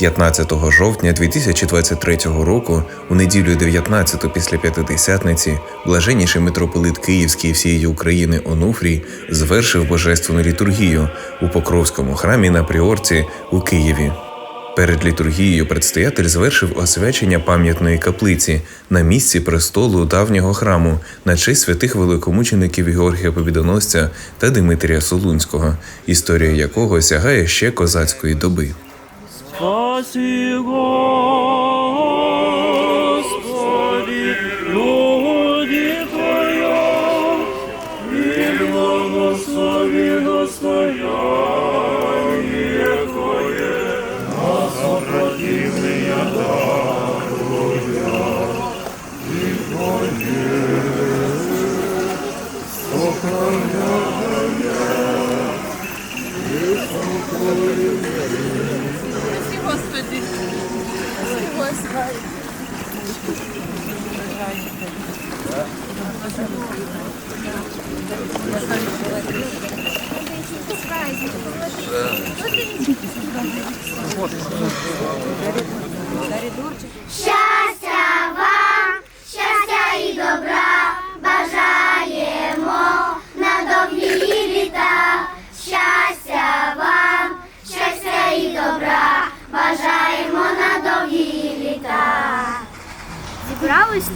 «15 жовтня 2023 року, у неділю 19 після п'ятидесятниці, блаженніший митрополит Київський і всієї України Онуфрій звершив божественну літургію у Покровському храмі на Пріорці у Києві. Перед літургією предстоятель звершив освячення пам'ятної каплиці на місці престолу давнього храму на честь святих великомучеників Георгія Побідоносця та Димитрія Солунського, історія якого сягає ще козацької доби. Спаси, Щастя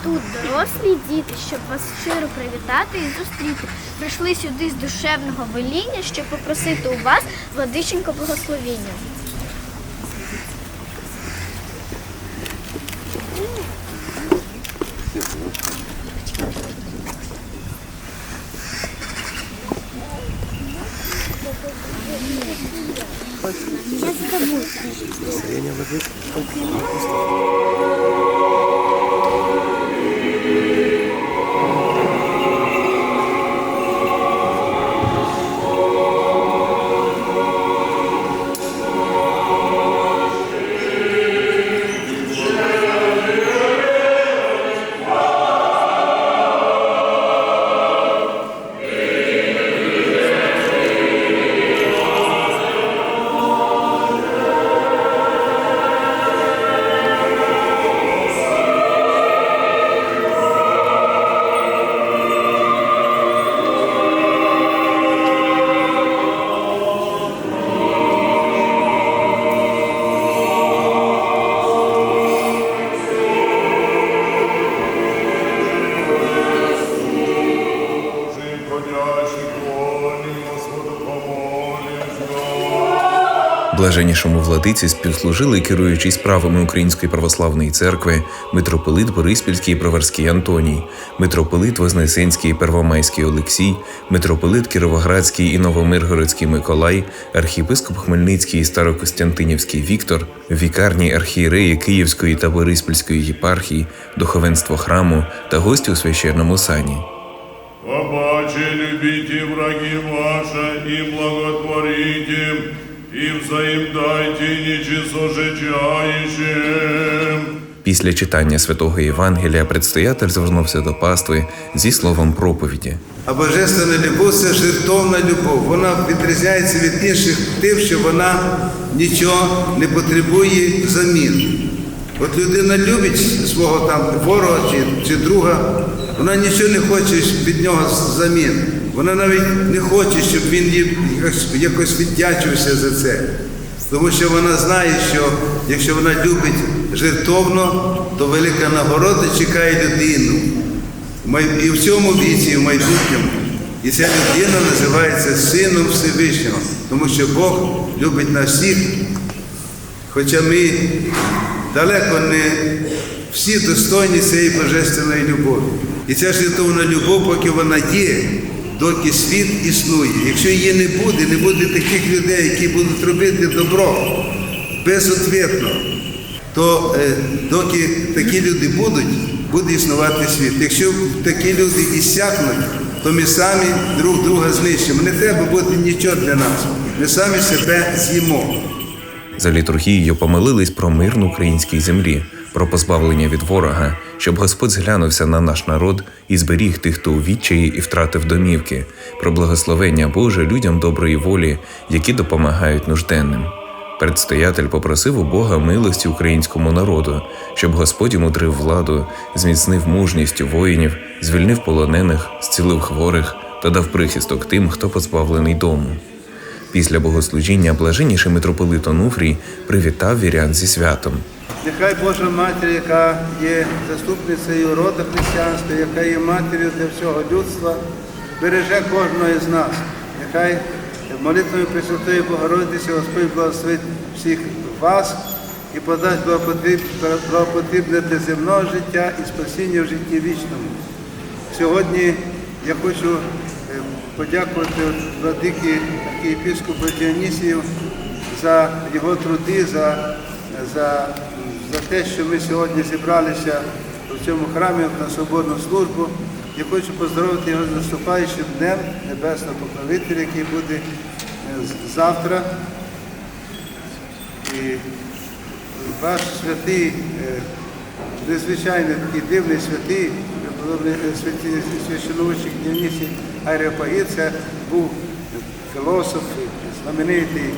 тут дорослі діти, щоб вас щиро привітати і зустріти. Прийшли сюди з душевного веління, щоб попросити у вас владиченько благословіння. Блаженнішому владиці співслужили керуючий справами Української православної церкви митрополит Бориспільський і Броварський Антоній, митрополит Вознесенський і Первомайський Олексій, митрополит Кіровоградський і Новомиргородський Миколай, архієпископ Хмельницький і Старокостянтинівський Віктор, вікарні архієреї Київської та Бориспільської єпархії, духовенство храму та гості у священному сані. Побачи, любите враги ваши и нечисложечающим. Після читання святого Євангелія предстоятель звернувся до пастви зі словом проповіді. А божественна любов це жертовна любов. Вона відрізняється від інших тим, що вона нічого не потребує взамін. От людина любить свого там ворога чи, чи друга, вона нічого не хоче від нього взамін. Вона навіть не хоче, щоб він їй якось, віддячився за це. Тому що вона знає, що якщо вона любить жертовно, то велика нагорода чекає людину. І в цьому віці, і в майбутньому. І ця людина називається Сином Всевишнього, тому що Бог любить нас всіх, хоча ми далеко не всі достойні цієї божественної любові. І ця жертовна любов, поки вона є, доки світ існує. Якщо її не буде, не буде таких людей, які будуть робити добро безответно, то е, доки такі люди будуть, буде існувати світ. Якщо такі люди іссякнуть, то ми самі друг друга знищимо. Не треба бути нічого для нас. Ми самі себе з'їмо. За літургією помолились про мир на українській землі, про позбавлення від ворога, щоб Господь зглянувся на наш народ і зберіг тих, хто у відчаї і втратив домівки, про благословення Боже людям доброї волі, які допомагають нужденним. Предстоятель попросив у Бога милості українському народу, щоб Господь йому владу, зміцнив мужність воїнів, звільнив полонених, зцілив хворих та дав прихисток тим, хто позбавлений дому. Після богослужіння блаженніший митрополит Онуфрій привітав вірян зі святом. Нехай Божа Матір, яка є заступницею роду християнства, яка є матір'ю для всього людства, береже кожного із нас. Нехай молитвою Пресвятої Богородиці Господь благословить всіх вас і подасть благопотрібне для земного життя і спасіння в житті вічному. Сьогодні я хочу подякувати владикі архієпископу Діонісію за його труди, за, за, за те, що ми сьогодні зібралися в цьому храмі на соборну службу. Я хочу поздоровити його з наступаючим днем Небесного Покровителя, який буде е, завтра. І ваш святий, е, незвичайно такий дивний святий, е, святий священноучик Діонісій Ареопагіт, це був філософ, знаменитий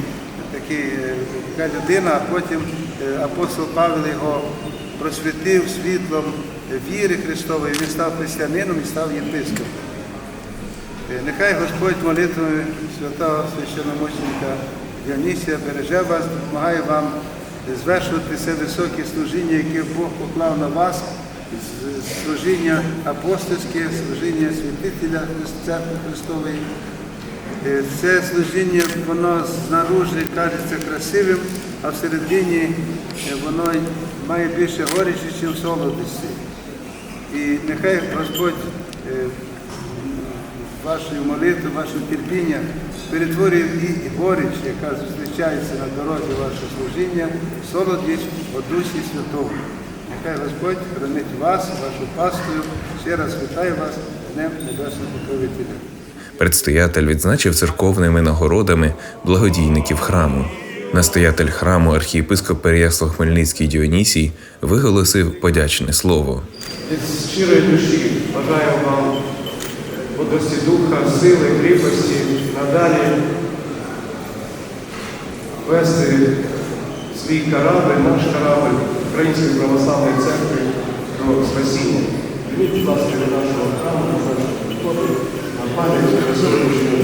така людина, а потім е, апостол Павел його просвітив світлом віри Христової, він став християнином і став єпископом. Е, Нехай Господь молитвами святого священномученика Діонісія береже вас, допомагає вам звершувати це високе служіння, яке Бог поклав на вас, служіння апостольське, служіння святителя Церкви Христової. Е, Це служіння, воно знаружи кажеться красивим, а всередині е, воно має більше горечі, ніж солодості. І нехай Господь е, вашою молитвою, ваше терпіння перетворює і горіч, яка зустрічається на дорозі вашого служіння, солодість у Дусі Святому. Нехай Господь хранить вас, вашу пастою. Ще раз вітаю вас Днем Небесного Покровителя. Предстоятель відзначив церковними нагородами благодійників храму. Настоятель храму архієпископ Переяслав Хмельницький Діонісій виголосив подячне слово. Від щирої душі бажаю вам мудрості духа, сили, кріпості надалі вести свій корабль, наш корабль Української православної церкви про спасіння. Прийміть, будь ласка, до нашого храму, до нашого культури, на пам'ять про